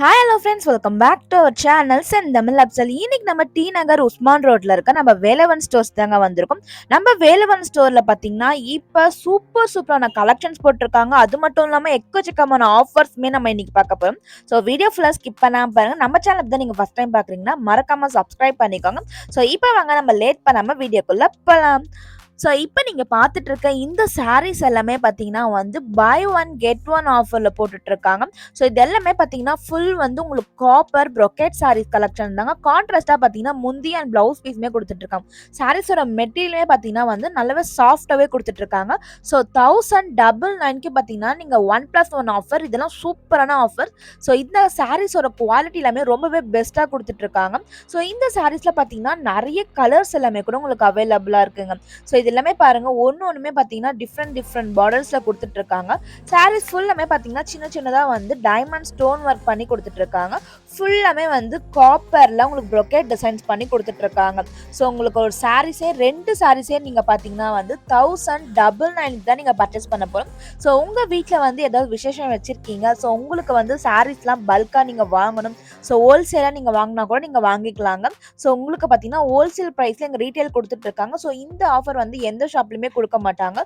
Hi hello friends welcome back to our channel Senthamizh Afsal இன்னைக்கு நம்ம D நகர் உஸ்மான் ரோட்ல இருக்க நம்ம வேலவன் ஸ்டோர்ஸ் தாங்க வந்திருக்கோம். நம்ம வேலவன் ஸ்டோர்ல பாத்தீங்கன்னா இப்போ சூப்பர் சூப்பரான கலெக்ஷன்ஸ் போட்டிருக்காங்க. அது மட்டும் இல்லாமல் எக்கச்சக்கமான ஆஃபர்ஸ்மே நம்ம இன்னைக்கு பார்க்க போறோம். ஸோ வீடியோ ஃபுல்லாக ஸ்கிப் பண்ணாம பாருங்க. நம்ம சேனல் தான் நீங்க ஃபர்ஸ்ட் டைம் பாக்குறீங்கன்னா மறக்காம சப்ஸ்கிரைப் பண்ணிக்கோங்க. ஸோ இப்போ வாங்க நம்ம லேட் பண்ணாம வீடியோக்குள்ள போகலாம் ஸோ இப்போ நீங்கள் பார்த்துட்டு இருக்க இந்த சாரீஸ் எல்லாமே பார்த்தீங்கன்னா வந்து பை ஒன் கெட் ஒன் ஆஃபரில் போட்டுட்ருக்காங்க. ஸோ இது எல்லாமே பார்த்தீங்கன்னா ஃபுல் வந்து உங்களுக்கு காப்பர் ப்ரொக்கெட் சாரீஸ் கலெக்ஷன் தாங்க. கான்ட்ராஸ்ட்டாக பார்த்தீங்கன்னா முந்தி அண்ட் ப்ளவுஸ் பீஸுமே கொடுத்துட்ருக்காங்க. சாரீஸோட மெட்டீரியலுமே பார்த்தீங்கன்னா வந்து நல்லாவே சாஃப்டாகவே கொடுத்துட்ருக்காங்க. ஸோ தௌசண்ட் டபுள் நைன்க்கு பார்த்தீங்கன்னா நீங்கள் ஒன் ப்ளஸ் ஒன் ஆஃபர் இதெல்லாம் சூப்பரான ஆஃபர் ஸோ இந்த சாரீஸோட குவாலிட்டி எல்லாமே ரொம்பவே பெஸ்ட்டாக கொடுத்துட்ருக்காங்க. ஸோ இந்த சாரீஸில் பார்த்தீங்கன்னா நிறைய கலர்ஸ் எல்லாமே கூட உங்களுக்கு அவைலபிளாக இருக்குங்க. ஸோ இது எல்லாமே பாருங்க ஒன்று ஒன்றுமே பார்த்தீங்கன்னா டிஃப்ரெண்ட் டிஃப்ரெண்ட் பார்டர்ஸில் கொடுத்துட்டு இருக்காங்க சாரீஸ் ஃபுல்லாமே பார்த்தீங்கன்னா சின்ன சின்னதாக வந்து டைமண்ட் ஸ்டோன் ஒர்க் பண்ணி கொடுத்துட்டு இருக்காங்க ஃபுல்லாமே வந்து காப்பரில் உங்களுக்கு ப்ரொக்கேட் டிசைன்ஸ் பண்ணி கொடுத்துட்டு இருக்காங்க ஸோ உங்களுக்கு ஒரு சாரீஸே ரெண்டு சாரீஸே நீங்கள் பார்த்தீங்கன்னா வந்து தௌசண்ட் டபுள் நைனுக்கு தான் நீங்கள் பர்ச்சேஸ் பண்ண போகிறோம் ஸோ உங்கள் வீட்டில் வந்து ஏதாவது விசேஷம் வச்சுருக்கீங்க. ஸோ உங்களுக்கு வந்து சாரீஸ்லாம் பல்காக நீங்கள் வாங்கணும். ஸோ ஹோல்சேலாக நீங்கள் வாங்கினா கூட நீங்கள் வாங்கிக்கலாங்க. ஸோ உங்களுக்கு பார்த்தீங்கன்னா ஹோல்சேல் ப்ரைஸில் எங்கள் ரீட்டைல் கொடுத்துட்டு இருக்காங்க ஸோ இந்த ஆஃபர் வந்து எந்த ஷாப்லையுமே கொடுக்க மாட்டாங்க.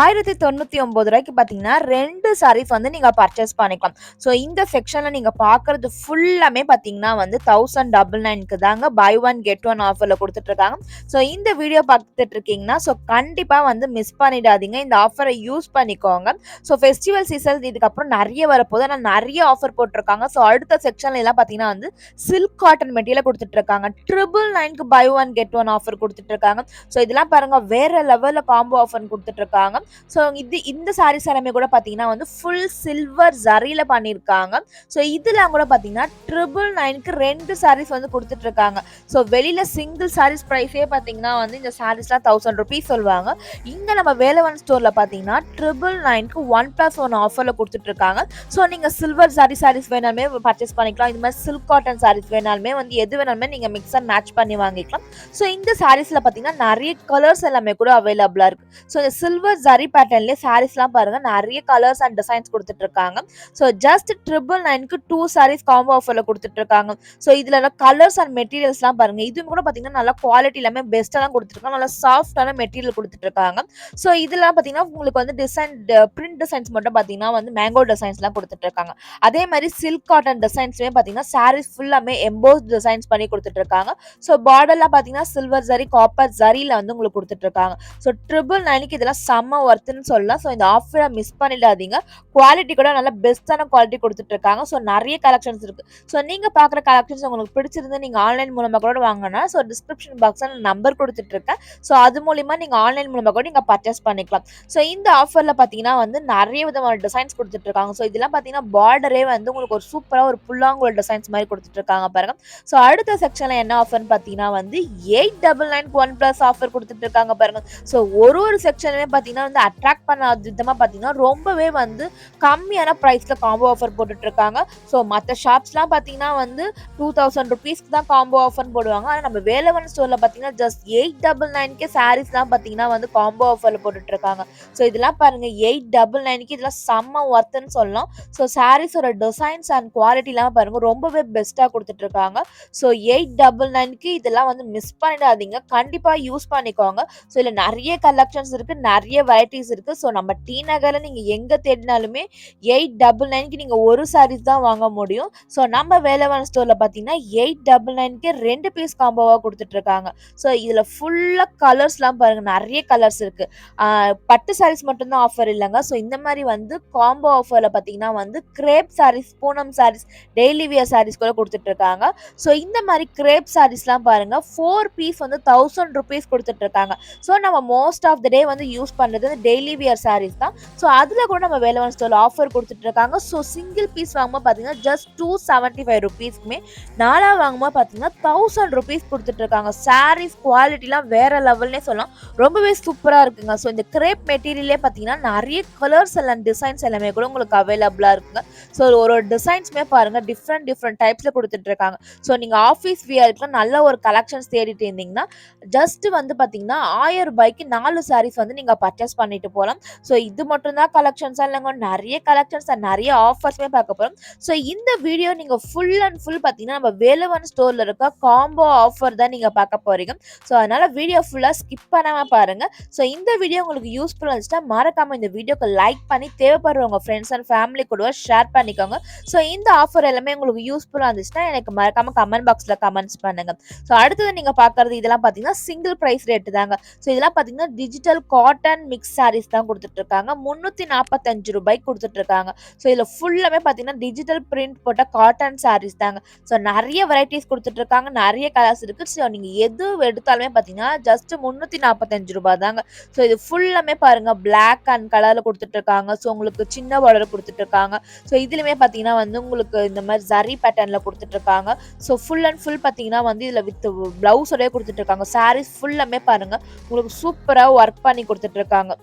ஆயிரத்தி தொண்ணூற்றி ஒம்பது ரூபாய்க்கு பார்த்தீங்கன்னா ரெண்டு சாரீஸ் வந்து நீங்கள் பர்ச்சேஸ் பண்ணிக்கலாம். ஸோ இந்த செக்ஷனில் நீங்கள் பார்க்குறது ஃபுல்லாமே பார்த்தீங்கன்னா வந்து தௌசண்ட் டபுள் நைனுக்கு தாங்க பை ஒன் கெட் ஒன் ஆஃபரில் கொடுத்துட்ருக்காங்க. ஸோ இந்த வீடியோ பார்த்துட்டு இருக்கீங்கன்னா ஸோ கண்டிப்பாக வந்து மிஸ் பண்ணிடாதீங்க. இந்த ஆஃபரை யூஸ் பண்ணிக்கோங்க. ஸோ ஃபெஸ்டிவல் சீசன் இதுக்கப்புறம் நிறைய வரப்போது ஆனால் நிறைய ஆஃபர் போட்டிருக்காங்க. ஸோ அடுத்த செக்ஷன்ல எல்லாம் பார்த்தீங்கன்னா வந்து சில்க் காட்டன் மெட்டீரியல் கொடுத்துட்டு இருக்காங்க ட்ரிபிள் நைனுக்கு buy one get one offer கொடுத்துட்டு இருக்காங்க ஸோ இதெல்லாம் பாருங்க வேற லெவலில் காம்போ ஆஃபர் கொடுத்துட்டு இருக்காங்க ஸோ இது இந்த சாரீஸ் எல்லாமே கூட பார்த்தீங்கன்னா வந்து ஃபுல் சில்வர் ஜரியில் பண்ணியிருக்காங்க ஸோ இதெல்லாம் கூட பார்த்தீங்கன்னா ட்ரிபிள் நைனுக்கு ரெண்டு சாரீஸ் வந்து கொடுத்துட்டு இருக்காங்க ஸோ வெளியில சிங்கிள் சாரீஸ் ப்ரைஸே பார்த்தீங்கன்னா வந்து இந்த சாரீஸ்லாம் தௌசண்ட் ருபீஸ் சொல்லுவாங்க. இங்கே நம்ம வேலவன் ஸ்டோரில் பார்த்தீங்கன்னா ட்ரிபிள் நைனுக்கு ஒன் ப்ளஸ் ஒன் ஆஃபரில் கொடுத்துட்டு இருக்காங்க ஸோ நீங்கள் சில்வர் சாரி சாரீஸ் வேணாலுமே பர்ச்சேஸ் பண்ணிக்கலாம். இது மாதிரி சில்க் காட்டன் சாரீஸ் வேணாலுமே வந்து எது வேணாலுமே நீங்கள் மிக்ஸ் அண்ட் மேட்ச் பண்ணி வாங்கிக்கலாம். ஸோ இந்த சாரீஸில் பார்த்தீங்கன்னா நிறைய கலர்ஸ் எல்லாம் கூட அவைலபிளாக இருக்குது ஸோ இந்த சில்வர் ஜரி பேட்டர்ன்லேயே சாரீஸ்லாம் பாருங்கள் நிறைய கலர்ஸ் அண்ட் டிசைன்ஸ் கொடுத்துட்டு இருக்காங்க ஸோ ஜஸ்ட் ட்ரிபிள் நைனுக்கு டூ சாரீஸ் காம்போ ஆஃபரில் கொடுத்துட்டு இருக்காங்க ஸோ இதில் கலர்ஸ் அண்ட் மெட்டீரியல்ஸ்லாம் பாருங்க இதுவும் கூட பார்த்தீங்கன்னா நல்லா குவாலிட்டி எல்லாமே பெஸ்ட்டாக தான் கொடுத்துருக்காங்க நல்லா சாஃப்டான மெட்டீரியல் கொடுத்துட்டு இருக்காங்க ஸோ இதெல்லாம் பார்த்தீங்கன்னா உங்களுக்கு வந்து டிசைன் பிரிண்ட் டிசைன்ஸ் மட்டும் பார்த்தீங்கன்னா வந்து மேங்கோ டிசைன்ஸ்லாம் கொடுத்துட்டு இருக்காங்க அதே மாதிரி சில்க் காட்டன் டிசைன்ஸுமே பார்த்தீங்கன்னா சாரீஸ் ஃபுல்லாமே எம்போஸ் டிசைன்ஸ் பண்ணி கொடுத்துட்டு இருக்காங்க ஸோ பார்டர்லாம் பார்த்தீங்கன்னா சில்வர் ஜரி காப்பர் ஜரியில் வந்து உங்களுக்கு கொடுத்துட்டு இருக்காங்க ஸோ ட்ரிபிள் நைனுக்கு இதெல்லாம் செம்ம ஒர்த்துன்னு சொல்லலாம். ஸோ இந்த ஆஃபரை மிஸ் பண்ணிடாதீங்க. குவாலிட்டி கூட நல்ல பெஸ்ட்டான குவாலிட்டி கொடுத்துட்ருக்காங்க ஸோ நிறைய கலெக்ஷன்ஸ் இருக்கு. ஸோ நீங்கள் பார்க்குற கலெக்ஷன்ஸ் உங்களுக்கு பிடிச்சிருந்து நீங்கள் ஆன்லைன் மூலமாக கூட வாங்கினா ஸோ டிஸ்கிரிப்ஷன் பாக்ஸில் நம்பர் கொடுத்துட்ருக்கேன் ஸோ அது மூலிமா நீங்கள் ஆன்லைன் மூலமாக கூட நீங்கள் பர்ச்சேஸ் பண்ணிக்கலாம். ஸோ இந்த ஆஃபரில் பார்த்தீங்கன்னா வந்து நிறைய விதமான டிசைன்ஸ் கொடுத்துட்ருக்காங்க ஸோ இதெல்லாம் பார்த்தீங்கன்னா பார்டரே வந்து உங்களுக்கு ஒரு சூப்பராக ஒரு புல்லாங்குழல் டிசைன்ஸ் மாதிரி கொடுத்துட்ருக்காங்க பாருங்க. ஸோ அடுத்த செக்ஷனில் என்ன ஆஃபர்னு பார்த்தீங்கன்னா வந்து eight double nine one plus offer கொடுத்துட்ருக்காங்க பாருங்க. ஸோ ஒரு ஒரு செக்ஷனுமே பார்த்தீங்கன்னா வந்து அட்ராக்ட் பண்ண விதமாக பார்த்தீங்கன்னா ரொம்பவே வந்து கம்மியான ப்ரைஸில் காம்போ ஆஃபர் போட்டுட்டு இருக்காங்க ஸோ மற்ற ஷாப்ஸ்லாம் பார்த்தீங்கன்னா வந்து டூ தௌசண்ட் ருபீஸ்க்கு தான் காம்போ ஆஃபர் போடுவாங்க. ஆனால் நம்ம வேலவன் ஸ்டோரில் பார்த்தீங்கன்னா ஜஸ்ட் எயிட் டபுள் நைன்கே சாரீஸ்லாம் பார்த்தீங்கன்னா வந்து காம்போ ஆஃபரில் போட்டுட்டு இருக்காங்க ஸோ இதெல்லாம் பாருங்க எயிட் டபுள் நைனுக்கு இதெல்லாம் செம்ம ஒர்த்துன்னு சொல்லலாம். ஸோ சாரீஸோட டிசைன்ஸ் அண்ட் குவாலிட்டிலாம் பாருங்க ரொம்பவே பெஸ்ட்டாக கொடுத்துட்ருக்காங்க. ஸோ எயிட் டபுள் நைனுக்கு இதெல்லாம் வந்து மிஸ் பண்ணிடாதீங்க. கண்டிப்பாக யூஸ் பண்ணிக்கோங்க. ஸோ இதில் நிறைய கலெக்ஷன்ஸ் இருக்குது நிறைய வெரைட்டிஸ் இருக்குது ஸோ நம்ம டி நகரில் நீங்கள் எங்கே தேடினாலுமே எயிட் டபுள் நைனுக்கு நீங்கள் ஒரு சாரீஸ் தான் வாங்க முடியும். ஸோ நம்ம வேலவன் ஸ்டோரில் பார்த்தீங்கன்னா எயிட் டபுள் நைனுக்கு ரெண்டு பீஸ் காம்போவாக கொடுத்துட்ருக்காங்க. ஸோ இதில் ஃபுல்லாக கலர்ஸ்லாம் பாருங்கள் நிறைய கலர்ஸ் இருக்குது பட்டு சாரீஸ் மட்டும்தான் ஆஃபர் இல்லைங்க. ஸோ இந்த மாதிரி வந்து காம்போ ஆஃபரில் பார்த்தீங்கன்னா வந்து crepe sarees Poonam sarees daily wear sarees கூட கொடுத்துட்ருக்காங்க. ஸோ இந்த மாதிரி கிரேப் சாரீஸ்லாம் பாருங்கள் ஃபோர் பீஸ் வந்து தௌசண்ட் ருபீஸ் கொடுத்துட்ருக்காங்க. ஸோ நம்ம மோஸ்ட் ஆஃப் த டே வந்து யூஸ் பண்ணுறது வந்து டெய்லி வியர் சாரீஸ் தான். ஸோ அதில் கூட நம்ம வேலவன் ஸ்டோரில் ஆஃபர் கொடுத்துட்ருக்காங்க ஸோ சிங்கிள் பீஸ் வாங்கும்போது பார்த்தீங்கன்னா ஜஸ்ட் டூ செவன்ட்டி ஃபைவ் ருபீஸ்க்குமே நாலாக வாங்கும்போது பார்த்தீங்கன்னா தௌசண்ட் ருபீஸ் கொடுத்துட்ருக்காங்க சாரீஸ் குவாலிட்டிலாம் வேறு லெவல்னே சொல்லலாம். ரொம்பவே சூப்பராக இருக்குங்க. ஸோ இந்த கிரேப் மெட்டீரியலே பார்த்தீங்கன்னா நிறைய கலர்ஸ் எல்லாம் டிசைன்ஸ் எல்லாமே கூட உங்களுக்கு அவைலபிளாக இருக்குங்க. ஸோ ஒரு ஒரு டிசைன்ஸுமே பாருங்கள் டிஃப்ரெண்ட் டிஃப்ரெண்ட் டைப்ஸில் கொடுத்துட்ருக்காங்க ஸோ நீங்கள் ஆஃபீஸ் வியருக்குலாம் நல்ல ஒரு கலெக்ஷன்ஸ் தேடிட்டு இருந்தீங்கன்னா ஜஸ்ட் வந்து பார்த்தீங்கன்னா ஆயிரம் ரூபாய்க்கு நாலு சாரீஸ் வந்து நீங்கள் பர்ச்சேஸ் பண்ணிட்டு போகலாம் ஸோ இது மட்டும் தான் இல்லைங்க நிறைய கலெக்ஷன்ஸ் நிறைய ஆஃபர்ஸ்மே பார்க்க போகிறோம் ஸோ இந்த வீடியோ நீங்கள் ஃபுல் அண்ட் ஃபுல் பார்த்தீங்கன்னா நம்ம வேலவன் ஸ்டோரில் இருக்க காம்போ ஆஃபர் தான் நீங்கள் பார்க்க போறீங்க. ஸோ அதனால் வீடியோ ஃபுல்லாக ஸ்கிப் பண்ணாமல் பாருங்கள் ஸோ இந்த வீடியோ உங்களுக்கு யூஸ்ஃபுல்லாக இருந்துச்சுன்னா மறக்காம இந்த வீடியோக்கு லைக் பண்ணி தேவைப்படுறவங்க ஃப்ரெண்ட்ஸ் அண்ட் ஃபேமிலி கூட ஷேர் பண்ணிக்கோங்க. ஸோ இந்த ஆஃபர் எல்லாமே உங்களுக்கு யூஸ்ஃபுல்லாக இருந்துச்சுன்னா எனக்கு மறக்காமல் கமெண்ட் பாக்ஸில் கமெண்ட்ஸ் பண்ணுங்க. ஸோ அடுத்தது நீங்கள் பார்க்கறது இதெல்லாம் பார்த்தீங்கன்னா சிங்கிள் ப்ரைஸ் ரேட்டு தாங்க. ஸோ இதெல்லாம் பார்த்தீங்கன்னா டிஜிட்டல் காட்டன் மிக்ஸ் சாரீஸ் தான் கொடுத்துட்ருக்காங்க. முந்நூற்றி நாற்பத்தஞ்சு ரூபாய்க்கு கொடுத்துட்ருக்காங்க. ஸோ இதில் ஃபுல்லாமே பார்த்தீங்கன்னா டிஜிட்டல் பிரிண்ட் போட்ட காட்டன் சாரீஸ் தாங்க. ஸோ நிறைய வெரைட்டிஸ் கொடுத்துட்ருக்காங்க. நிறைய கலர்ஸ் இருக்குது ஸோ நீங்கள் எது எடுத்தாலுமே பார்த்தீங்கன்னா ஜஸ்ட் முந்நூற்றி நாற்பத்தஞ்சு ரூபாய் தாங்க. ஸோ இது ஃபுல்லாமே பாருங்க. பிளாக் அண்ட் கலரில் கொடுத்துட்ருக்காங்க. ஸோ உங்களுக்கு சின்ன பார்டர் கொடுத்துட்ருக்காங்க. ஸோ இதுலையுமே பார்த்தீங்கன்னா வந்து உங்களுக்கு இந்த மாதிரி ஜரி பேட்டர்னில் கொடுத்துட்ருக்காங்க. ஸோ ஃபுல் அண்ட் ஃபுல் பார்த்தீங்கன்னா வந்து இதில் வித் ப்ளவுஸோடய கொடுத்துட்ருக்காங்க. சாரீஸ் ஃபுல்லாமே பாருங்கள் உங்களுக்கு சூப்பராக ஒர்க் பண்ணி கொடுத்துட்ருக்காங்க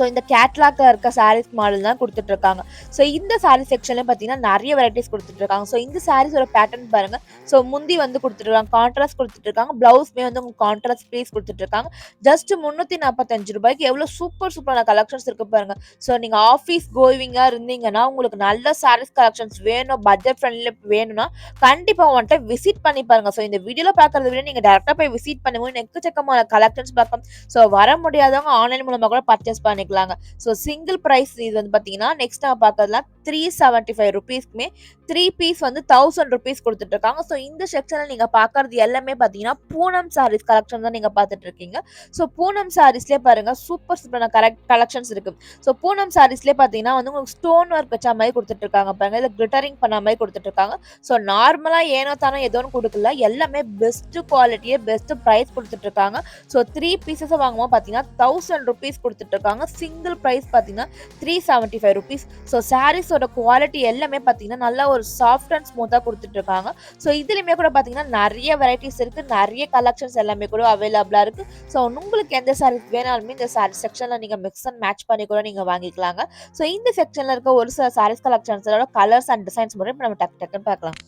ஸோ இந்த கேட்லாக்ல இருக்க சாரீஸ் மாடல் தான் கொடுத்துட்டு இருக்காங்க ஸோ இந்த சாரீ செக்ஷன்ல பார்த்தீங்கன்னா நிறைய வெரைட்டிஸ் கொடுத்துட்டு இருக்காங்க ஸோ இந்த சாரீஸோட பேட்டர்ன் பாருங்க. ஸோ முந்தி வந்து கொடுத்துருக்காங்க கான்ட்ராஸ்ட் கொடுத்துட்டு இருக்காங்க பிளவுஸ்மே வந்து உங்களுக்கு கான்ட்ராஸ்ட் ப்ளீஸ் கொடுத்துட்டு இருக்காங்க ஜஸ்ட் முந்நூற்றி நாற்பத்தஞ்சு ரூபாய்க்கு எவ்வளோ சூப்பர் சூப்பரான கலெக்ஷன்ஸ் இருக்கு பாருங்க. ஸோ நீங்கள் ஆஃபீஸ் கோவிங்காக இருந்தீங்கன்னா உங்களுக்கு நல்ல சாரீஸ் கலெக்ஷன்ஸ் வேணும் பட்ஜெட் ஃப்ரெண்ட்ல வேணும்னா கண்டிப்பாக வந்துட்டு விசிட் பண்ணி பாருங்க. ஸோ இந்த வீடியோவில் பார்க்கறத விட நீங்கள் டேரெக்டாக போய் விசிட் பண்ணும்போது எக்கச்சக்கமான கலெக்ஷன்ஸ் பார்க்கலாம் ஸோ வர முடியாதவங்க ஆன்லைன் மூலமாக கூட பர்ச்சேஸ் பண்ணிக்கலாங்க ஸோ சிங்கிள் ப்ரைஸ் இது வந்து பார்த்தீங்கன்னா நெக்ஸ்ட் நான் பார்க்கறதுலாம் த்ரீ செவன்ட்டி ஃபைவ் ருபீஸ்க்குமே த்ரீ பீஸ் வந்து தௌசண்ட் ருபீஸ் கொடுத்துட்டு இருக்காங்க ஸோ இந்த செக்ஷனில் நீங்கள் பார்க்கறது எல்லாமே பார்த்தீங்கன்னா பூனம் சாரீஸ் கலெக்ஷன் தான் நீங்கள் பார்த்துட்டு இருக்கீங்க ஸோ பூனம் சாரீஸ்லேயே பாருங்க சூப்பர் சூப்பரான கரெக்ட் கலெக்ஷன்ஸ் இருக்கு. ஸோ பூனம் சாரீஸ்லேயே பார்த்தீங்கன்னா வந்து உங்களுக்கு ஸ்டோன் ஒர்க் வச்ச மாதிரி கொடுத்துட்டு இருக்காங்க பாருங்க. இல்லை கிளிட்டரிங் பண்ண மாதிரி கொடுத்துட்டு இருக்காங்க ஸோ நார்மலாக ஏனோ தானோ எதுவும் கொடுக்கல. எல்லாமே பெஸ்ட் குவாலிட்டியே பெஸ்ட் ப்ரைஸ் கொடுத்துட்டு இருக்காங்க ஸோ த்ரீ பீசஸ் வாங்கும்போது பார்த்தீங்கன்னா தௌசண்ட் ருபீஸ் கொடுத்துட்டு இருக்காங்க சிங்கிள் ப்ரைஸ் பார்த்தீங்கன்னா three seventy five rupees so சாரீஸோட quality எல்லாமே பார்த்தீங்கன்னா நல்லா ஒரு சாஃப்ட் அண்ட் ஸ்மூத்தாக கொடுத்துட்ருக்காங்க. ஸோ இதுலையுமே கூட பார்த்தீங்கன்னா நிறைய வெரைட்டிஸ் இருக்குது நிறைய கலெக்ஷன்ஸ் எல்லாமே கூட அவைலபிளாக இருக்கு. ஸோ உங்களுக்கு எந்த சாரீஸ் வேணாலுமே இந்த சாரீ செக்ஷனில் நீங்கள் மிக்ஸ் அண்ட் மேட்ச் பண்ணி கூட நீங்கள் வாங்கிக்கலாங்க. ஸோ இந்த செக்ஷனில் இருக்க ஒரு சில சாரீஸ் கலெக்ஷன்ஸோட கலர்ஸ் அண்ட் டிசைன்ஸ் மட்டும் இப்போ நம்ம டக்கு டக்குன்னு பார்க்கலாம்.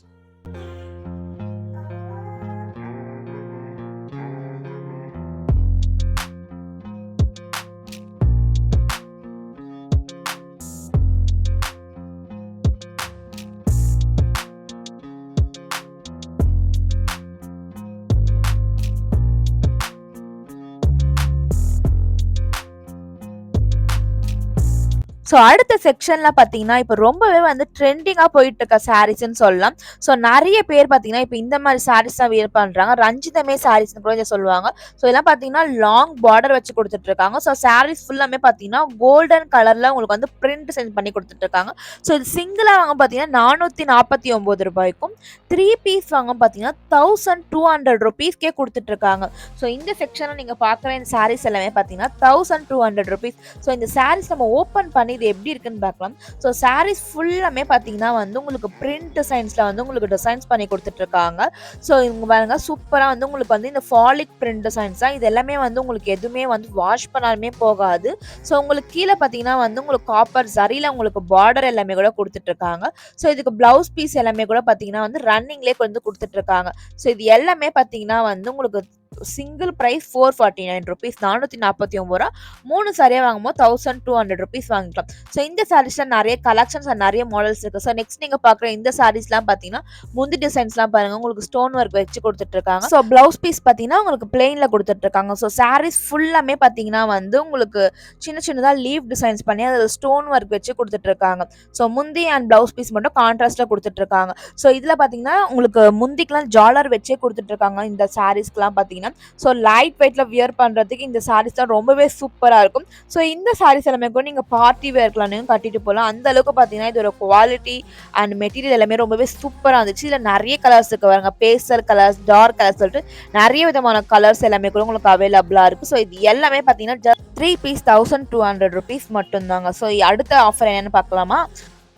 ஸோ அடுத்த செக்ஷனில் பார்த்தீங்கன்னா இப்போ ரொம்பவே வந்து ட்ரெண்டிங்காக போயிட்டு இருக்க சாரீஸ்ன்னு சொல்லலாம். ஸோ நிறைய பேர் பார்த்தீங்கன்னா இப்போ இந்த மாதிரி சாரீஸ் தான் வியர் பண்ணுறாங்க ரஞ்சிதமே சாரீஸ்னு கூட இதை சொல்லுவாங்க. ஸோ இதெல்லாம் பார்த்தீங்கன்னா லாங் பார்டர் வச்சு கொடுத்துட்டு இருக்காங்க ஸோ சாரீஸ் ஃபுல்லாமே பார்த்தீங்கன்னா கோல்டன் கலரில் உங்களுக்கு வந்து பிரிண்ட் சென்ட் பண்ணி கொடுத்துட்டு இருக்காங்க ஸோ இது சிங்கிளாக வாங்க பார்த்தீங்கன்னா நானூற்றி நாற்பத்தி ஒம்பது ரூபாய்க்கும் த்ரீ பீஸ் வாங்க பார்த்தீங்கன்னா தௌசண்ட் டூ ஹண்ட்ரட் ருபீஸ்க்கே கொடுத்துட்டு இருக்காங்க ஸோ இந்த செக்ஷனில் நீங்கள் பார்க்குற இந்த சாரீஸ் எல்லாமே பார்த்தீங்கன்னா thousand two hundred rupees so இந்த சாரீஸ் நம்ம ஓப்பன் பண்ணி இது எப்படி இருக்குன்னு பார்க்கலாம். ஸோ சாரீஸ் ஃபுல்லாமே பார்த்தீங்கன்னா வந்து உங்களுக்கு பிரிண்ட் டிசைன்ஸில் வந்து உங்களுக்கு டிசைன்ஸ் பண்ணி கொடுத்துட்டு இருக்காங்க ஸோ இவங்க பாருங்க சூப்பராக வந்து உங்களுக்கு வந்து இந்த ஃபாலிக் பிரிண்ட் டிசைன்ஸ் தான். இது எல்லாமே வந்து உங்களுக்கு எதுவுமே வந்து வாஷ் பண்ணாலுமே போகாது. ஸோ உங்களுக்கு கீழே பார்த்தீங்கன்னா வந்து உங்களுக்கு காப்பர் சரியில் உங்களுக்கு பார்டர் எல்லாமே கூட கொடுத்துட்டு இருக்காங்க ஸோ இதுக்கு பிளவுஸ் பீஸ் எல்லாமே கூட பார்த்தீங்கன்னா வந்து ரன்னிங்லேயே வந்து கொடுத்துட்டு இருக்காங்க ஸோ இது எல்லாமே பார்த்தீங்கன்னா வந்து உங்களுக்கு single price four forty nine rupees நானூற்றி நாற்பத்தி ஒம்பது ரூபா. மூணு சாரியாக வாங்கும்போது தௌசண்ட் டூ ஹண்ட்ரட் ருபீஸ் வாங்கிக்கலாம். ஸோ இந்த சாரீஸில் நிறைய கலெக்ஷன்ஸ் நிறைய மாடல்ஸ் இருக்குது ஸோ நெக்ஸ்ட் நீங்கள் பார்க்குற இந்த சாரீஸ்லாம் பார்த்தீங்கன்னா முந்தி டிசைன்ஸ்லாம் பாருங்கள் உங்களுக்கு ஸ்டோன் ஒர்க் வச்சு கொடுத்துட்ருக்காங்க. ஸோ ப்ளவுஸ் பீஸ் பார்த்தீங்கன்னா உங்களுக்கு பிளெயினில் கொடுத்துட்ருக்காங்க. ஸோ சாரீஸ் ஃபுல்லாமே பார்த்தீங்கன்னா வந்து உங்களுக்கு சின்ன சின்னதாக லீவ் டிசைன்ஸ் பண்ணி அதில் ஸ்டோன் ஒர்க் வச்சு கொடுத்துட்ருக்காங்க. ஸோ முந்தி அண்ட் ப்ளவுஸ் பீஸ் மட்டும் கான்ட்ராஸ்ட்டாக கொடுத்துட்ருக்காங்க. ஸோ இதில் பார்த்தீங்கன்னா உங்களுக்கு முந்திக்கெலாம் ஜாலர் வச்சே கொடுத்துட்ருக்காங்க. இந்த சாரீஸ்க்கெலாம் பார்த்தீங்கன்னா. ஸோ லைட் வெயிட்டில் வியர் பண்ணுறதுக்கு இந்த சாரீஸ் தான் ரொம்பவே சூப்பராக இருக்கும். ஸோ இந்த சாரீஸ் எல்லாமே கூட நீங்கள் பார்ட்டி வேர்க்கலாம்னு கட்டிட்டு போகலாம் அந்த அளவுக்கு பார்த்தீங்கன்னா இதோட குவாலிட்டி அண்ட் மெட்டீரியல் எல்லாமே ரொம்பவே சூப்பராக இருந்துச்சு. இதில் நிறைய கலர்ஸ் இருக்கு பாருங்க. பேஸ்டல் கலர்ஸ் டார்க் கலர்ஸ் சொல்லிட்டு நிறைய விதமான கலர்ஸ் எல்லாமே கூட உங்களுக்கு அவைலபிளாக இருக்குது ஸோ இது எல்லாமே பார்த்தீங்கன்னா just three piece thousand two hundred rupees மட்டும்தாங்க. ஸோ அடுத்த ஆஃபர் என்னென்னு பார்க்கலாமா?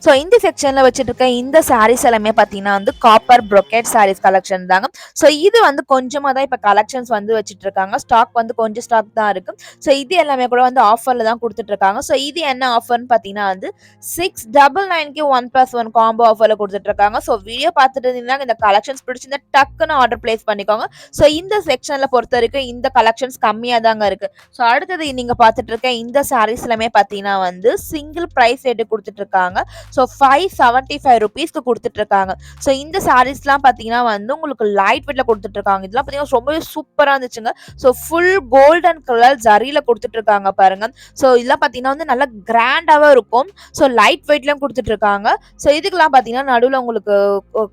ஸோ இந்த செக்ஷனில் வச்சுட்டு இருக்க இந்த சாரீஸ் எல்லாமே பார்த்தீங்கன்னா வந்து காப்பர் ப்ரொக்கெட் சாரீஸ் கலெக்ஷன் தாங்க. ஸோ இது வந்து கொஞ்சமாக தான் இப்போ கலெக்ஷன்ஸ் வந்து வச்சுட்டு இருக்காங்க ஸ்டாக் வந்து கொஞ்சம் ஸ்டாக் தான் இருக்கு. ஸோ இது எல்லாமே கூட வந்து ஆஃபரில் தான் கொடுத்துட்டு இருக்காங்க ஸோ இது என்ன ஆஃபர்னு பார்த்தீங்கன்னா வந்து சிக்ஸ் டபுள் நைன்க்கு ஒன் ப்ளஸ் ஒன் காம்போ ஆஃபரில் கொடுத்துட்டு இருக்காங்க ஸோ வீடியோ பார்த்துட்டு இருந்தீங்கன்னா இந்த கலெக்ஷன்ஸ் பிடிச்சிருந்தா டக்குன்னு ஆர்டர் பிளேஸ் பண்ணிக்கோங்க. ஸோ இந்த செக்ஷனில் பொறுத்த வரைக்கும் இந்த கலெக்ஷன்ஸ் கம்மியாக தாங்க இருக்கு. ஸோ அடுத்தது நீங்கள் பார்த்துட்டு இருக்க இந்த சாரீஸ் எல்லாமே பார்த்தீங்கன்னா வந்து சிங்கிள் ப்ரைஸ் ரேட்டு கொடுத்துட்டு இருக்காங்க ஸோ ஃபைவ் செவன்ட்டி ஃபைவ் ருபீஸ்க்கு கொடுத்துட்டு இருக்காங்க ஸோ இந்த சாரீஸ்லாம் பார்த்தீங்கன்னா வந்து உங்களுக்கு லைட் வெயிட்ல கொடுத்துட்டு இருக்காங்க இதெல்லாம் பார்த்தீங்கன்னா ரொம்பவே சூப்பராக இருந்துச்சுங்க. ஸோ ஃபுல் கோல்டன் கலர் ஜரியில் கொடுத்துட்டு இருக்காங்க பாருங்க. ஸோ இதெல்லாம் பார்த்தீங்கன்னா வந்து நல்லா கிராண்டாகவும் இருக்கும். ஸோ லைட் வெயிட்லையும் கொடுத்துட்டு இருக்காங்க ஸோ இதுக்கெல்லாம் பார்த்தீங்கன்னா நடுவில் உங்களுக்கு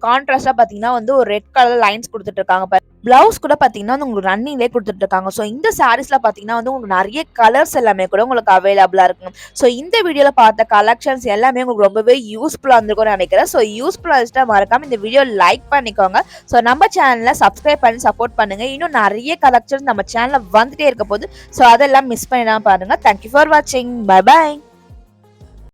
கான்ட்ராஸ்டாக பார்த்தீங்கன்னா வந்து ஒரு ரெட் கலர் லைன்ஸ் கொடுத்துட்டு இருக்காங்க பாருங்க. பிளவுஸ் கூட பார்த்தீங்கன்னா வந்து உங்களுக்கு ரன்னிங்லேயே கொடுத்துட்டு இருக்காங்க ஸோ இந்த சாரீஸ்ல பார்த்தீங்கன்னா வந்து உங்களுக்கு நிறைய கலர்ஸ் எல்லாமே கூட உங்களுக்கு அவைலபிளாக இருக்குங்க ஸோ இந்த வீடியோவில் பார்த்த கலெக்ஷன்ஸ் எல்லாமே உங்களுக்கு ரொம்பவே யூஸ்ஃபுல்லாக இருந்திருக்கும்னு நினைக்கிறேன். ஸோ யூஸ்ஃபுல்லாக இருந்துச்சுன்னா மறக்காம இந்த வீடியோ லைக் பண்ணிக்கோங்க. ஸோ நம்ம சேனலை சப்ஸ்கிரைப் பண்ணி சப்போர்ட் பண்ணுங்க. இன்னும் நிறைய கலெக்ஷன்ஸ் நம்ம சேனலில் வந்துட்டே இருக்க போது ஸோ அதெல்லாம் மிஸ் பண்ணிடாமல் பாருங்க. தேங்க்யூ ஃபார் வாட்சிங் பை பாய்